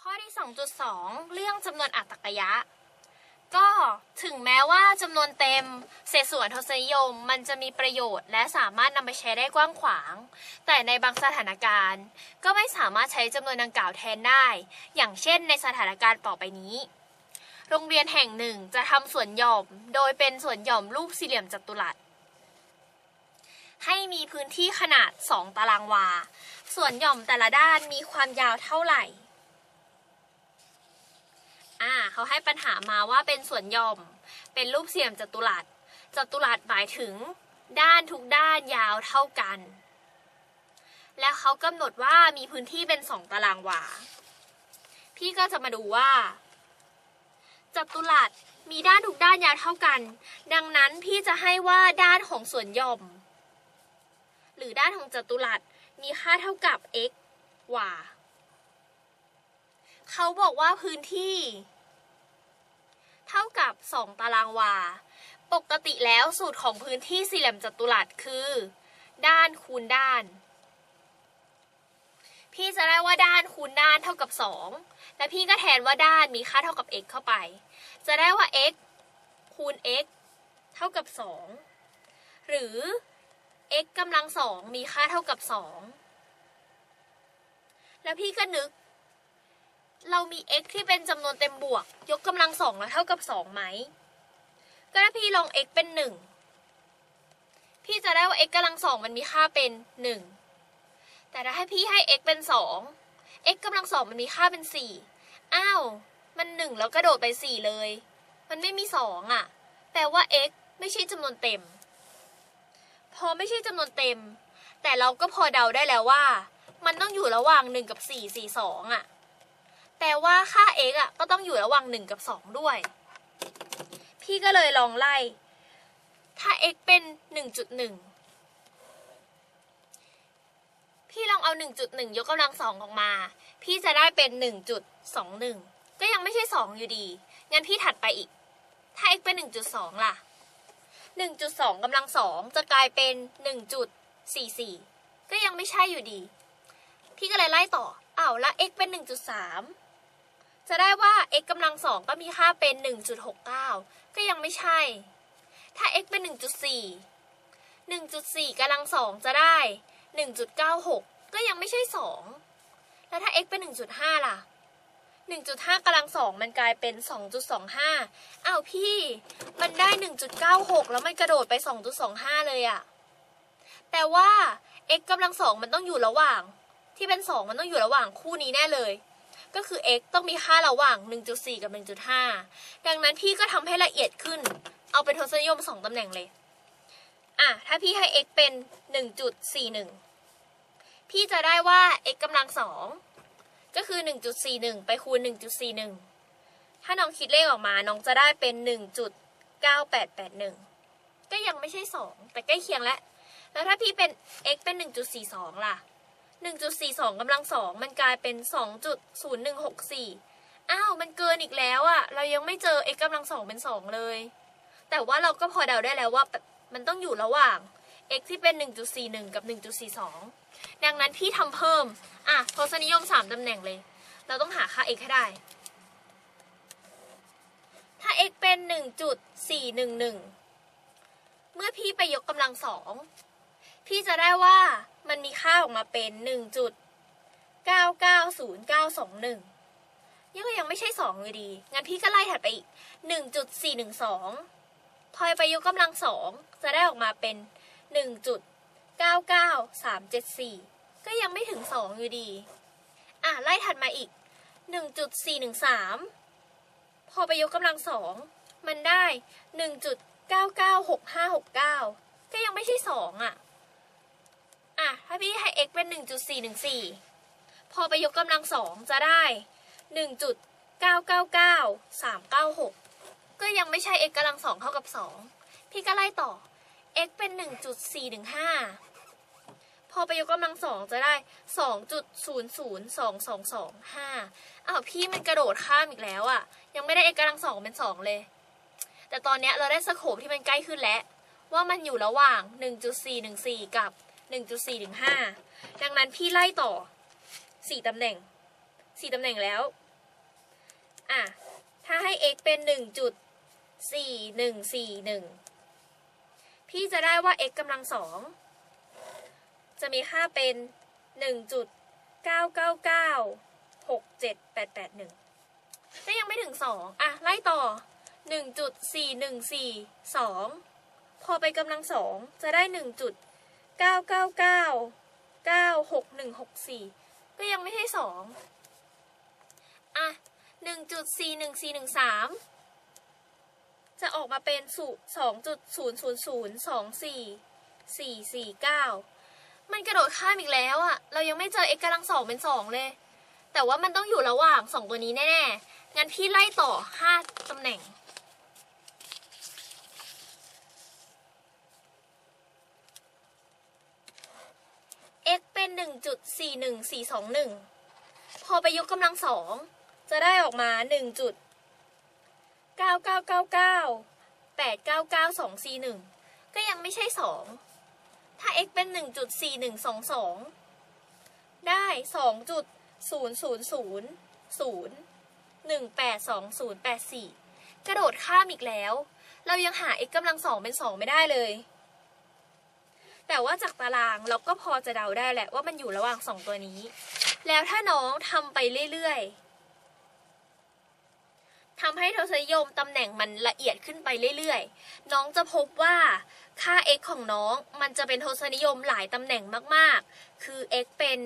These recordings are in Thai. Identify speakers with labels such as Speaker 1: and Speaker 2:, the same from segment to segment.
Speaker 1: ข้อที่ 2.2 เรื่องจำนวนอัตตกยะ ก็ถึงแม้ว่าจำนวนเต็มเศษส่วนทศนิยมมันจะมีประโยชน์ และสามารถนำไปใช้ได้กว้างขวาง แต่ในบางสถานการณ์ ก็ไม่สามารถใช้จำนวนดังกล่าวแทนได้ อย่างเช่นในสถานการณ์ต่อไปนี้ โรงเรียนแห่งหนึ่งจะทำสวนหย่อม โดยเป็นสวนหย่อมรูปสี่เหลี่ยมจัตุรัสให้มีพื้นที่ขนาด 2 ตารางวา ส่วนหย่อมแต่ละด้านมีความยาวเท่าไหร่ อ่าเขาให้ปัญหามาว่าเป็นส่วนย่อม เป็นรูปเหลี่ยมจัตุรัสจัตุรัสหมายถึงด้านทุกด้านยาวเท่ากัน แล้วเขากำหนดว่ามีพื้นที่เป็นสองตารางวา พี่ก็จะมาดูว่าจัตุรัสมีด้านทุกด้านยาวเท่ากัน ดังนั้นพี่จะให้ว่าด้านของส่วนย่อม หรือด้านของจัตุรัสมีค่าเท่ากับ x วาเขาบอกว่าพื้นที่ ท่ากับ 2 ตารางวา ปกติแล้วสูตรของพื้นที่สี่เหลี่ยมจัตุรัสคือ ด้านคูณด้าน พี่จะได้ว่าด้านคูณด้านเท่ากับ 2 และพี่ก็แทนว่าด้านมีค่าเท่ากับ x เข้าไป จะได้ว่า x คูณ x เท่ากับ 2 หรือ x กำลังสองมีค่าเท่ากับ 2 แล้วพี่ก็นึก เรามี x ที่เป็นจำนวนเต็มบวก ยกกำลังสองแล้วเท่ากับ2ไหม ก็ถ้าพี่ลอง x เป็น1พี่จะได้ว่า x กำลังสองมันมีค่าเป็น1แต่ถ้าให้พี่ให้ x เป็น2 x กำลังสองมันมีค่าเป็น4อ้าว มัน1แล้วกระโดดไป4เลย มันไม่มี2อะ แปลว่า x ไม่ใช่จำนวนเต็ม พอไม่ใช่จำนวนเต็ม แต่เราก็พอเดาได้แล้วว่า มันต้องอยู่ระหว่าง1กับ4 4 2อะ ลว่าค่า x อะก็ต้องอยู่ระหว่าง 1 กับ 2 ด้วย พี่ก็เลยลองไล่ ถ้า x เป็น 1.1 พี่ลองเอา 1.1 ยกกำลังสองออกมา พี่จะได้เป็น 1.21 ก็ยังไม่ใช่ 2 อยู่ดี งั้นพี่ถัดไปอีก ถ้า x เป็น 1.2 ล่ะ 1.2กำลังสองจะกลายเป็น 1.44 ก็ยังไม่ใช่อยู่ดี พี่ก็เลยไล่ต่ออ้าวแล้ว x เป็น 1.3 จะได้ว่า x กำลังสองก็มีค่าเป็น 1.69 ก็ยังไม่ใช่ ถ้า x เป็น 1.4 1.4กำลังสองจะได้ 1.96 ก็ยังไม่ใช่ 2 แล้วถ้า x เป็น 1.5 ล่ะ 1.5กำลังสองมันกลายเป็น 2.25อ้าวพี่ มันได้ 1.96 แล้วมันกระโดดไป 2.25 เลยอะแต่ว่า x กำลังสองมันต้องอยู่ระหว่าง ที่เป็น 2 มันต้องอยู่ระหว่างคู่นี้แน่เลย ก็คือ x ต้องมีค่าระหว่าง 1.4 กับ 1.5 ดังนั้นพี่ก็ทำให้ละเอียดขึ้น เอาเป็นทศนิยม 2ตำแหน่งเลย อะ ถ้าพี่ให้ x เป็น 1.41 พี่จะได้ว่า x กำลังสองก็คือ 1.41 ไปคูณ 1.41 ถ้าน้องคิดเลขออกมา น้องจะได้เป็น 1.9881 ก็ยังไม่ใช่ 2 แต่ใกล้เคียงแล้ว แล้วถ้าพี่เป็น x เป็น 1.42 ล่ะ 1.42กำลังสองมันกลายเป็น 2.0164 อ้าว มันเกินอีกแล้วอะเรายังไม่เจอ x กำลังสองเป็น 2 เลย แต่ว่าเราก็พอเดาได้แล้วว่ามันต้องอยู่ระหว่าง x ที่เป็น 1.41 กับ 1.42 ดังนั้นพี่ทำเพิ่ม อะทศนิยม 3ตำแหน่งเลย เราต้องหาค่า x ให้ได้ ถ้า x เป็น 1.411 เมื่อพี่ไปยกกำลังสอง พี่จะได้ว่า มันมีค่าออกมาเป็น 1.990921 ยังก็ยังไม่ใช่2อยู่ดี งั้นพี่ก็ไล่ถัดไปอีก 1.412 พอไปยกกำลังสองจะได้ออกมาเป็น 1.99374 ก็ยังไม่ถึง 2 อยู่ดี อะ ไล่ถัดมาอีก 1.413 พอไปยกกำลังสองมันได้ 1.996569 ก็ยังไม่ใช่ 2 อะ อะ ถ้าพี่ให้ x เป็น 1.414 พอไปยกกำลังสองจะได้ 1.999396 ก็ยังไม่ใช่ x กำลังสองเท่ากับ 2 พี่ก็ไล่ต่อ x เป็น 1.415 พอไปยกกำลังสองจะได้ 2.002225 อ้าวพี่มันกระโดดข้ามอีกแล้วอะ่ะ ยังไม่ได้ x กำลังสองเป็น 2 เลย แต่ตอนเนี้ยเราได้สโคปที่มันใกล้ขึ้นแล้วว่ามันอยู่ระหว่าง 1.414 กับ 1.415ดังนั้นพี่ไล่ต่อ 4ตำแหน่ง 4ตำแหน่งแล้ว อะ ถ้าให้ x เป็นหนึ่งจุดสี่หนึ่งสี่หนึ่งพี่จะได้ว่า x กำลังสองจะมีค่าเป็นหนึ่งจุดเก้าเก้าเก้าหกเจ็ดแปดแปดหนึ่งก็ยังไม่ถึงสองอะ ไล่ต่อหนึ่งจุดสี่หนึ่งสี่สองพอไปกำลังสองจะได้ห นึ่งจุดเก้าเก้าเก้าเก้าหกหนึ่งหกสี่ก็ยังไม่ใช่สองอะหนึ่งจุดสี่หนึ่งสี่หนึ่งสามจะออกมาเป็นสูสองจุดศูนย์ศูนย์ศูนย์สองสี่สี่สี่เก้ามันกระโดดข้ามอีกแล้วอะเรายังไม่เจอ x กำลังสองเป็นสองเลย แต่ว่ามันต้องอยู่ระหว่างสองตัวนี้แน่ๆ งั้นพี่ไล่ต่อห้าตำแหน่ง x เป็นหนึ่งจุดสี่หนึ่งสี่สองหนึ่งพอไปยกกำลังสองจะได้ออกมาหนึ่งจุดเก้าเก้าเก้าเก้าแปดเก้าเก้าสองสี่หนึ่งก็ยังไม่ใช่สองถ้า x เป็น 1.4122 ได้ 2.0000182084 กระโดดข้ามอีกแล้ว เรายังหา x กำลังสองเป็น 2 ไม่ได้เลย แต่ว่าจากตารางเราก็พอจะเดาได้แหละว่ามันอยู่ระหว่าง2ตัวนี้ แล้วถ้าน้องทำไปเรื่อยๆทำให้ทศนิยมตำแหน่งมันละเอียดขึ้นไปเรื่อยๆ น้องจะพบว่าค่า x ของน้องมันจะเป็นทศนิยมหลายตำแหน่งมากๆ คือ x เป็น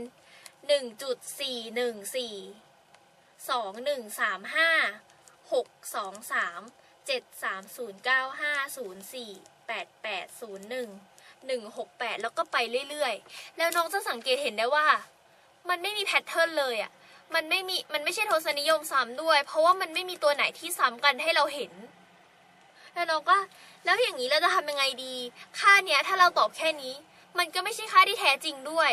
Speaker 1: 1.414 2135 623 7309504 8801 168 แล้วก็ไปเรื่อยๆ แล้วน้องจะสังเกตเห็นได้ว่า มันไม่มีแพทเทิร์นเลยอะมันไม่มี มันไม่ใช่ทศนิยมซ้ำด้วย เพราะว่ามันไม่มีตัวไหนที่ซ้ำกันให้เราเห็น แล้วน้องก็ แล้วอย่างนี้เราจะทำยังไงดี ค่าเนี้ยถ้าเราตอบแค่นี้ มันก็ไม่ใช่ค่าที่แท้จริงด้วย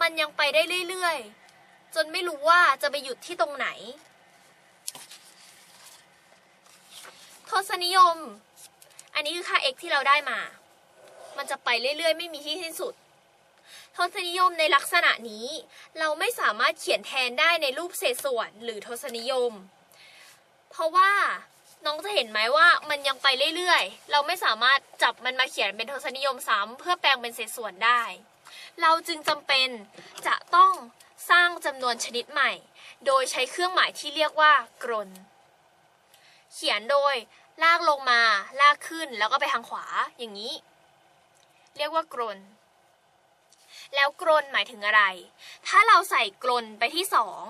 Speaker 1: มันยังไปได้เรื่อยๆ จนไม่รู้ว่าจะไปหยุดที่ตรงไหน ทศนิยม อันนี้คือค่า x ที่เราได้มา มันจะไปเรื่อยๆ ไม่มีที่สิ้นสุดทศนิยมในลักษณะนี้ เราไม่สามารถเขียนแทนได้ในรูปเศษส่วนหรือทศนิยม เพราะว่าน้องจะเห็นไหมว่ามันยังไปเรื่อยๆ เราไม่สามารถจับมันมาเขียนเป็นทศนิยมซ้ำเพื่อแปลงเป็นเศษส่วนได้ เราจึงจำเป็นจะต้องสร้างจำนวนชนิดใหม่ โดยใช้เครื่องหมายที่เรียกว่ากรน เขียนโดยลากลงมา ลากขึ้นแล้วก็ไปทางขวาอย่างนี้ เรียกว่ากรน แล้วกรนหมายถึงอะไร ถ้าเราใส่กรนไปที่สอง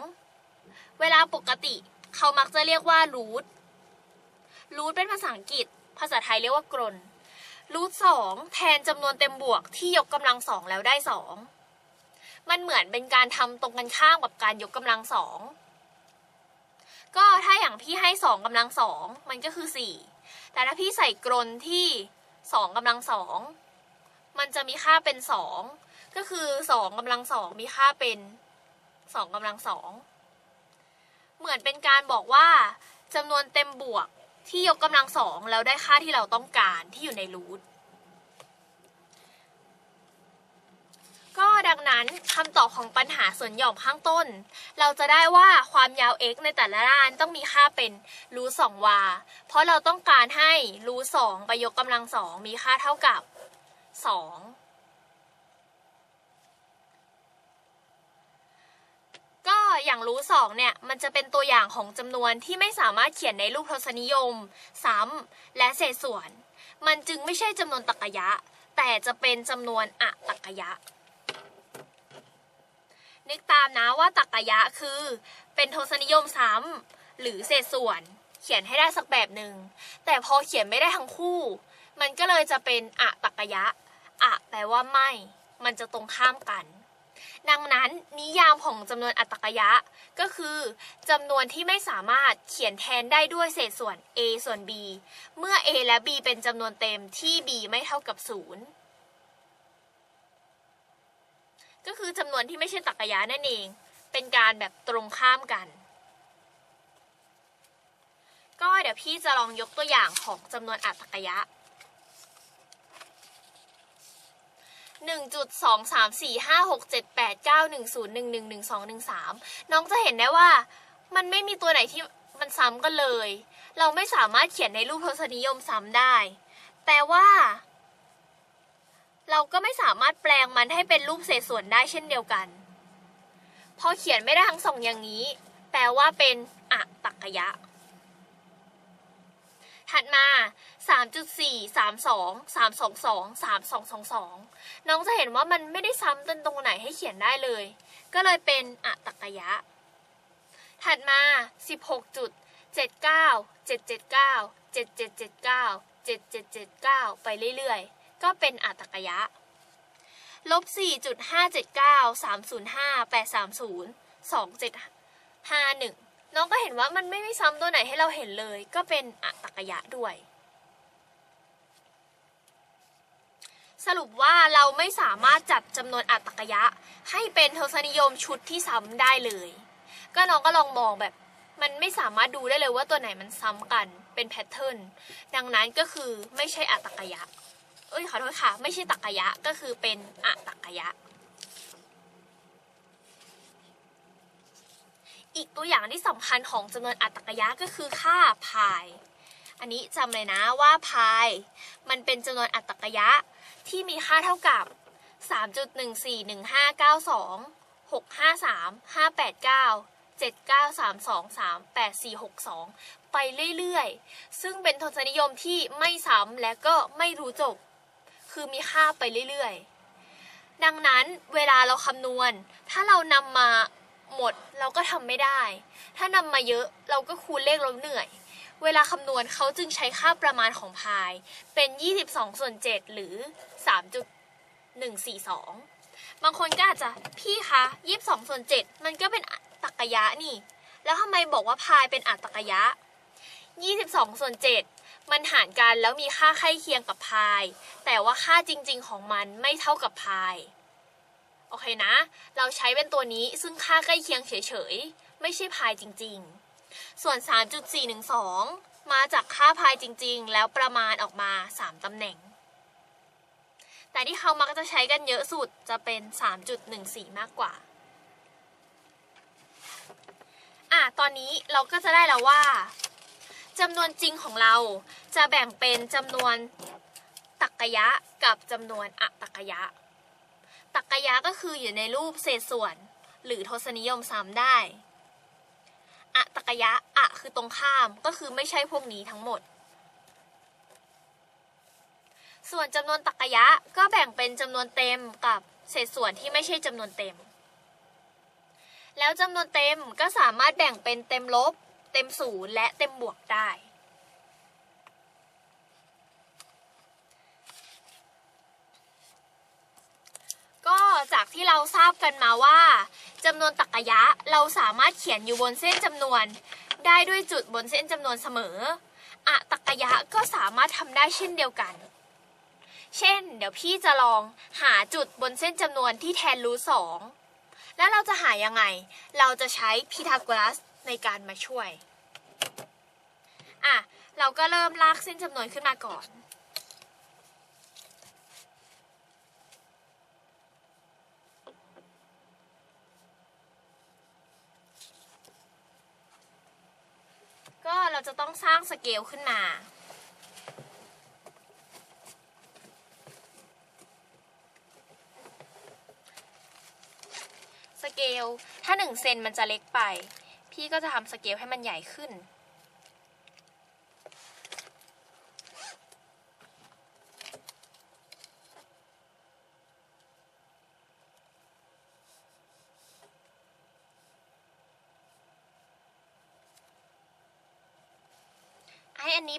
Speaker 1: เวลาปกติเขามักจะเรียกว่ารูทรูทเป็นภาษาอังกฤษ ภาษาไทยเรียกว่ากรนรูทสองแทนจำนวนเต็มบวกที่ยกกำลังสองแล้วได้สองมันเหมือนเป็นการทำตรงกันข้ามกับการยกกำลังสองก็ถ้าอย่างพี่ให้สองกำลังสองมันก็คือสี่แต่ถ้าพี่ใส่กรนที่สองกำลังสอง มันจะมีค่าเป็นสองก็คือสองกำลังสองมีค่าเป็นสองกำลังสองเหมือนเป็นการบอกว่าจำนวนเต็มบวกที่ยกกำลังสองแล้วได้ค่าที่เราต้องการที่อยู่ในรูทก็ดังนั้นคำตอบของปัญหาส่วนหย่อมข้างต้น เราจะได้ว่าความยาว x ในแต่ละด้านต้องมีค่าเป็นรูทสองวา เพราะเราต้องการให้รูทสองไปยกกำลังสองมีค่าเท่ากับ สองก็อย่างรูทสองเนี่ย มันจะเป็นตัวอย่างของจำนวนที่ไม่สามารถเขียนในรูปทศนิยม ซ้ำและเศษส่วน มันจึงไม่ใช่จำนวนตรรกะแต่จะเป็นจำนวนอะตรรกะนึกตามนะว่าตรรกะคือ เป็นทศนิยมซ้ำหรือเศษส่วน เขียนให้ได้สักแบบหนึ่งแต่พอเขียนไม่ได้ทั้งคู่ มันก็เลยจะเป็นอะตรรกะ อะแปลว่าไม่ มันจะตรงข้ามกัน ดังนั้นนิยามของจำนวนอัตกยะ ก็คือจำนวนที่ไม่สามารถเขียนแทนได้ด้วยเศษส่วน a ส่วน b เมื่อ a และ b เป็นจำนวนเต็มที่ b ไม่เท่ากับ 0 ก็คือจำนวนที่ไม่ใช่ตรรกยะนั่นเอง เป็นการแบบตรงข้ามกันก็เดี๋ยวพี่จะลองยกตัวอย่างของจำนวนอัตรกยะ หนึ่งจุดสองสามสี่ห้าหกเจ็ดแปดเก้าหนึ่งศูนย์หนึ่งหนึ่งหนึ่งสองหนึ่งสามน้องจะเห็นได้ว่ามันไม่มีตัวไหนที่มันซ้ำกันเลย เราไม่สามารถเขียนในรูปทศนิยมซ้ำได้ แต่ว่า เราก็ไม่สามารถแปลงมันให้เป็นรูปเศษส่วนได้เช่นเดียวกัน พอเขียนไม่ได้ทั้งสองอย่างนี้ แปลว่าเป็นอะตักกะยะ ถัดมา 3.4 32 322 3222 น้องจะเห็นว่ามันไม่ได้ซ้ำจนตรงไหนให้เขียนได้เลย ก็เลยเป็นอะตักยะ ถัดมา 16.79 779 7779 7779 ไปเรื่อยๆ ก็เป็นอะตักกยะลบ 4.579 305 830 2751 น้องก็เห็นว่ามันไม่ไม่ซ้ำตัวไหนให้เราเห็นเลย ก็เป็นอะตักยะด้วย สรุปว่าเราไม่สามารถจัดจำนวนอัตกยะ ให้เป็นทศนิยมชุดที่ซ้ำได้เลย ก็น้องก็ลองมองแบบ มันไม่สามารถดูได้เลยว่าตัวไหนมันซ้ำกัน เป็นแพทเทิร์น ดังนั้นก็คือไม่ใช่อัตกยะ เอ้ยขอโทษค่ะ ไม่ใช่ตักยะ ก็คือเป็นอะตักกยะ อีกตัวอย่างที่สำคัญของจำนวนอัตตกยะก็คือค่าพาย อันนี้จำเลยนะว่าพายมันเป็นจำนวนอัตตกยะที่มีค่าเท่ากับ 3.141592 653 589 7932 38462ไปเรื่อยๆ ซึ่งเป็นทศนิยมที่ไม่ซ้ำและก็ไม่รู้จบ คือมีค่าไปเรื่อยๆ ดังนั้นเวลาเราคำนวณ ถ้าเรานำมา หมดเราก็ทำไม่ได้ ถ้านำมาเยอะเราก็คูณเลขเราเหนื่อย เวลาคำนวณเขาจึงใช้ค่าประมาณของพาย เป็น 22 ส่วน 7 หรือ 3.142 บางคนก็อาจจะพี่คะ22ส่วน 7 มันก็เป็นอัตตกยะนี่ แล้วทำไมบอกว่าพายเป็นอัตตกยะ 22ส่วน 7 มันหารกันแล้วมีค่าใกล้เคียงกับพาย แต่ว่าค่าจริงๆของมันไม่เท่ากับพาย โอเคนะ เราใช้เป็นตัวนี้ซึ่งค่าใกล้เคียงเฉยๆ ไม่ใช่พายจริงๆ ส่วน 3.412 มาจากค่าพายจริงๆ แล้วประมาณออกมา 3 ตำแหน่ง แต่ที่เขามักจะใช้กันเยอะสุดจะเป็น 3.14 มากกว่าอะตอนนี้เราก็จะได้แล้วว่าจำนวนจริงของเราจะแบ่งเป็นจำนวนตักกยะกับจำนวนอะตักกยะ ตักกยะก็คืออยู่ในรูปเศษส่วน หรือทศนิยมซ้ำได้อะตักกยะอะคือตรงข้ามก็คือไม่ใช่พวกนี้ทั้งหมด ส่วนจำนวนตักกยะก็แบ่งเป็นจำนวนเต็มกับเศษส่วนที่ไม่ใช่จำนวนเต็ม แล้วจำนวนเต็มก็สามารถแบ่งเป็นเต็มลบ เต็มศูนย์และเต็มบวกได้ ก็ จากที่เราทราบกันมาว่าจำนวนตรรกะเราสามารถเขียนอยู่บนเส้นจำนวน ได้ด้วยจุดบนเส้นจำนวนเสมออะตรรกะก็สามารถทำได้เช่นเดียวกัน เช่น เดี๋ยวพี่จะลองหาจุดบนเส้นจำนวนที่แทนรูทสองแล้วเราจะหายังไง เราจะใช้พีทาโกรัสในการมาช่วย อะ เราก็เริ่มลากเส้นจำนวนขึ้นมาก่อน ก็ เราจะต้องสร้างสเกลขึ้นมา สเกลถ้าหนึ่งเซนมันจะเล็กไป พี่ก็จะทำสเกลให้มันใหญ่ขึ้น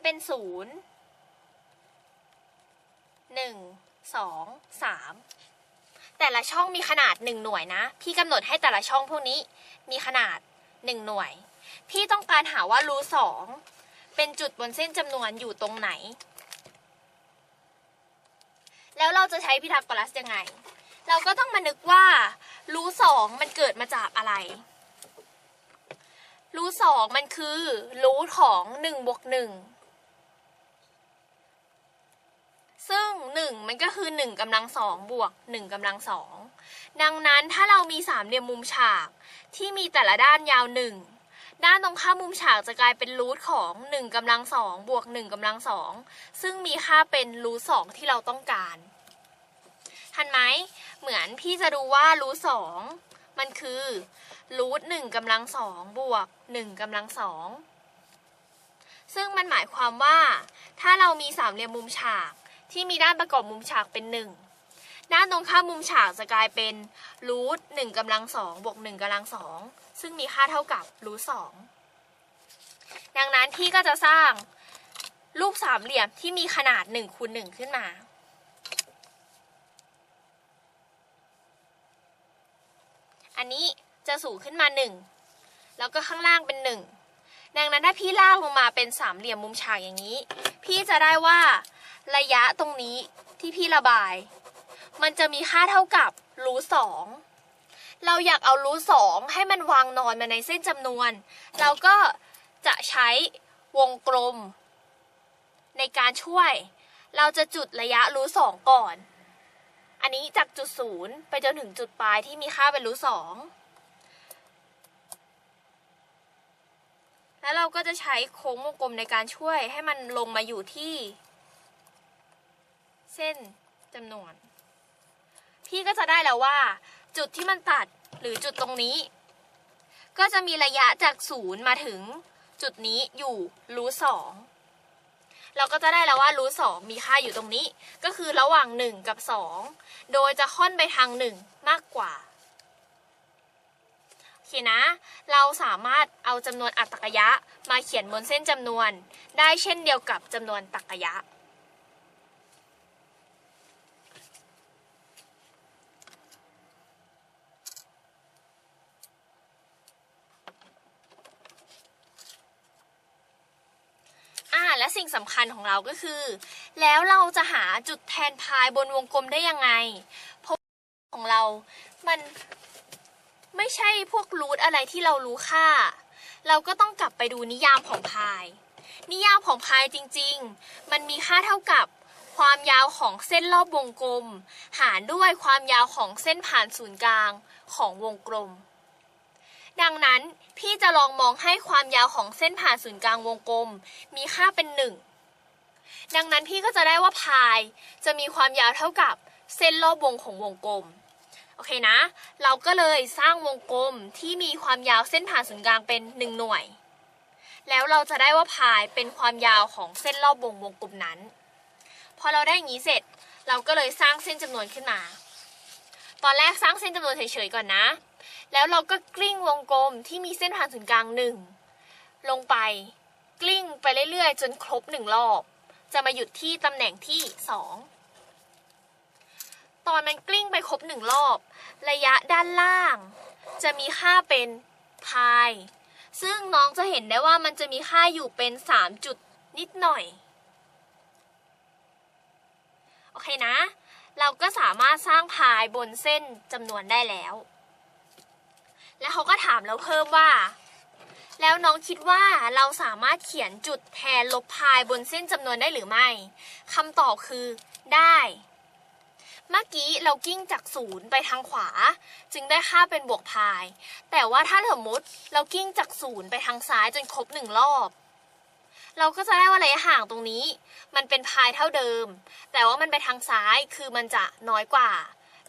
Speaker 1: เป็นศูนย์หนึ่งสองสามแต่ละช่องมีขนาดหนึ่งหน่วยนะ พี่กำหนดให้แต่ละช่องพวกนี้มีขนาดหนึ่งหน่วย พี่ต้องการหาว่ารูสองเป็นจุดบนเส้นจำนวนอยู่ตรงไหน แล้วเราจะใช้พิทาโกรัสยังไง เราก็ต้องมานึกว่ารูสองมันเกิดมาจากอะไรรูสองมันคือรูทของหนึ่งบวกหนึ่ง ซึ่งหนึ่งมันก็คือหนึ่งกำลังสองบวกหนึ่งกำลังสองดังนั้นถ้าเรามีสามเหลี่ยมมุมฉากที่มีแต่ละด้านยาวหนึ่งด้านตรงข้ามมุมฉากจะกลายเป็นรูทของ1กำลังสองบวก1กำลังสองซึ่งมีค่าเป็นรูทสองที่เราต้องการทันไหมเหมือนพี่จะดูว่ารูทสองมันคือรูทหนึ่งกำลังสองบวกหนึ่งกำลังสองซึ่งมันหมายความว่า ถ้าเรามีสามเหลี่ยมมุมฉาก ที่มีด้านประกอบมุมฉากเป็นหนึ่งด้านตรงข้ามมุมฉากจะกลายเป็นรูทหนึ่งกำลังสองบวกหนึ่งกำลังสองซึ่งมีค่าเท่ากับรูทสองดังนั้นพี่ก็จะสร้างรูปสามเหลี่ยมที่มีขนาด1คูณ1ขึ้นมา อันนี้จะสูงขึ้นมา 1 แล้วก็ข้างล่างเป็น 1 ดังนั้นถ้าพี่ลากลงมาเป็นสามเหลี่ยมมุมฉากอย่างนี้ พี่จะได้ว่าระยะตรงนี้ที่พี่ระบาย มันจะมีค่าเท่ากับรูสองเราอยากเอารูสองให้มันวางนอนมาในเส้นจำนวน เราก็จะใช้วงกลม ในการช่วย เราจะจุดระยะรูสองก่อน อันนี้จากจุดศูนย์ไปจนถึงจุดปลายที่มีค่าเป็นรูสอง แล้วเราก็จะใช้โค้งวงกลมในการช่วยให้มันลงมาอยู่ที่ เส้นจำนวน พี่ก็จะได้แล้วว่า จุดที่มันตัดหรือจุดตรงนี้ ก็จะมีระยะจากศูนย์มาถึงจุดนี้อยู่รูสองเราก็จะได้แล้วว่ารูสองมีค่าอยู่ตรงนี้ ก็คือระหว่าง 1 กับ 2 โดยจะค่อนไปทาง 1 มากกว่า เคนะ เราสามารถเอาจำนวนอัตตรกยะมาเขียนบนเส้นจำนวน ได้เช่นเดียวกับจำนวนตรรกยะอ่าและสิ่งสำคัญของเราก็คือ แล้วเราจะหาจุดแทนพายบนวงกลมได้ยังไง เพราะของเรา มัน ไม่ใช่พวกรูทอะไรที่เรารู้ค่า เราก็ต้องกลับไปดูนิยามของพาย นิยามของพายจริงๆ มันมีค่าเท่ากับความยาวของเส้นรอบวงกลม หารด้วยความยาวของเส้นผ่านศูนย์กลางของวงกลม ดังนั้นพี่จะลองมองให้ความยาวของเส้นผ่านศูนย์กลางวงกลม มีค่าเป็นหนึ่งดังนั้นพี่ก็จะได้ว่าพายจะมีความยาวเท่ากับเส้นรอบวงของวงกลม โอเคนะ เราก็เลยสร้างวงกลมที่มีความยาวเส้นผ่านศูนย์กลางเป็นหนึ่งหน่วย แล้วเราจะได้ว่าพายเป็นความยาวของเส้นรอบวงวงกลมนั้น พอเราได้อย่างนี้เสร็จ เราก็เลยสร้างเส้นจำนวนขึ้นมา ตอนแรกสร้างเส้นจำนวนเฉยๆก่อนนะ แล้วเราก็กลิ้งวงกลมที่มีเส้นผ่านศูนย์กลางหนึ่งลงไปกลิ้งไปเรื่อยๆ จนครบหนึ่งรอบ จะมาหยุดที่ตำแหน่งที่สอง ตอนมันกลิ้งไปครบหนึ่งรอบ ระยะด้านล่าง จะมีค่าเป็นพาย ซึ่งน้องจะเห็นได้ว่ามันจะมีค่าอยู่เป็นสามจุดนิดหน่อย โอเคนะ เราก็สามารถสร้างพายบนเส้นจำนวนได้แล้ว แล้วเขาก็ถามเราเพิ่มว่า แล้วน้องคิดว่าเราสามารถเขียนจุดแทนลบพายบนเส้นจำนวนได้หรือไม่คำตอบคือได้ เมื่อกี้เรากิ้งจากศูนย์ไปทางขวา จึงได้ค่าเป็นบวกพาย แต่ว่าถ้าสมมติเรากิ้งจากศูนย์ไปทางซ้ายจนครบหนึ่งรอบ เราก็จะได้ว่าระยะห่างตรงนี้ มันเป็นพายเท่าเดิม แต่ว่ามันไปทางซ้ายคือมันจะน้อยกว่า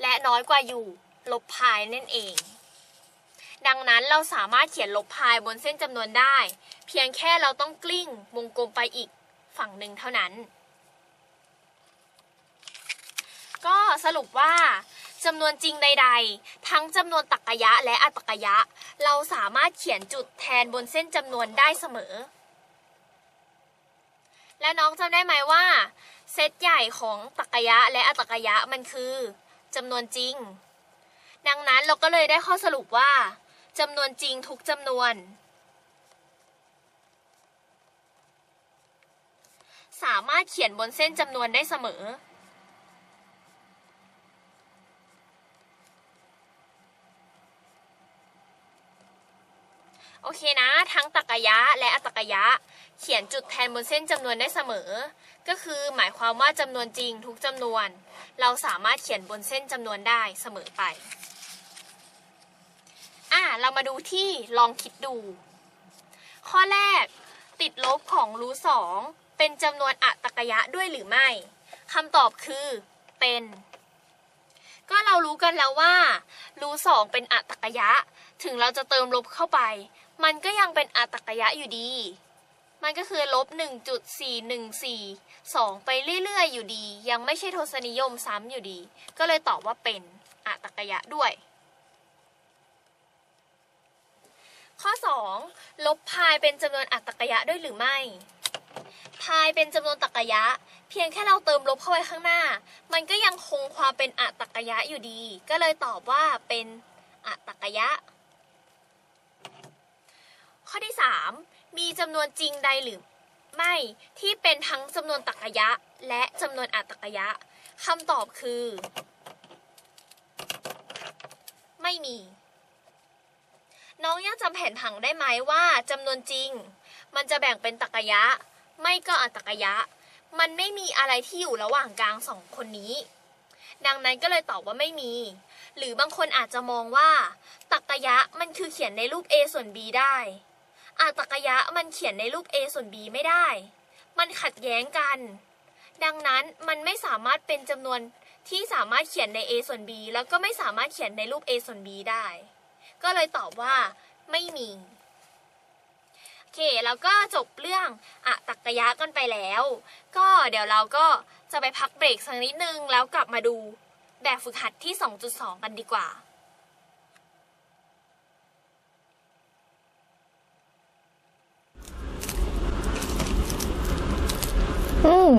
Speaker 1: และน้อยกว่าอยู่ ลบพายนั่นเอง ดังนั้นเราสามารถเขียนลบพายบนเส้นจำนวนได้ เพียงแค่เราต้องกลิ้งวงกลมไปอีกฝั่งหนึ่งเท่านั้น ก็สรุปว่าจำนวนจริงใด ๆ ทั้งจำนวนตรรกะยะและอัตตรกะยะ เราสามารถเขียนจุดแทนบนเส้นจำนวนได้เสมอ และน้องจำได้ไหมว่า เซตใหญ่ของตรรกะยะและอัตตรกะยะมันคือจำนวนจริง ดังนั้นเราก็เลยได้ข้อสรุปว่าจำนวนจริงทุกจำนวน สามารถเขียนบนเส้นจำนวนได้เสมอ โอเคนะ ทั้งตรรกะยะและอัตรกะยะ เขียนจุดแทนบนเส้นจำนวนได้เสมอ ก็คือหมายความว่าจำนวนจริงทุกจำนวน เราสามารถเขียนบนเส้นจำนวนได้เสมอไปอะเรามาดูที่ลองคิดดู ข้อแรกติดลบของรูสองเป็นจำนวนอัตรกยะด้วยหรือไม่คำตอบคือเป็นก็เรารู้กันแล้วว่ารูสองเป็นอัตรกยะ ถึงเราจะเติมลบเข้าไป มันก็ยังเป็นอัตรกยะอยู่ดี มันก็คือลบ 1.414 2 ไปเรื่อยๆ อยู่ดี ยังไม่ใช่ทศนิยมซ้ำอยู่ดี ก็เลยตอบว่าเป็นอัตรกยะด้วย ข้อ 2 ลบพายเป็นจำนวนอัตรกยะด้วยหรือไม่พายเป็นจำนวนตรรกยะ เพียงแค่เราเติมลบเข้าไปข้างหน้า มันก็ยังคงความเป็นอัตรกยะอยู่ดี ก็เลยตอบว่าเป็นอัตรกยะ ข้อที่ 3 มีจำนวนจริงใดหรือไม่ที่เป็นทั้งจำนวนตรรกยะ และจำนวนอัตรกยะคำตอบคือ ไม่มี น้องยังจำแผนผังได้ไหมว่าจำนวนจริง มันจะแบ่งเป็นตรรกยะ ไม่ก็อัตรกยะ มันไม่มีอะไรที่อยู่ระหว่างกลางสองคนนี้ ดังนั้นก็เลยตอบว่าไม่มี หรือบางคนอาจจะมองว่าตรรกยะมันคือเขียนในรูป a ส่วน b ได้ อัตรกยะมันเขียนในรูป a ส่วน b ไม่ได้ มันขัดแย้งกัน ดังนั้นมันไม่สามารถเป็นจำนวนที่สามารถเขียนใน a ส่วน b แล้วก็ไม่สามารถเขียนในรูป a ส่วน b ได้ ก็เลยตอบว่าไม่มี โอเค แล้วก็จบเรื่องอะตักกยะกันไปแล้ว ก็เดี๋ยวเราก็จะไปพักเบรกสักนิดนึง แล้วกลับมาดูแบบฝึกหัดที่ 2.2 กันดีกว่า
Speaker 2: อืม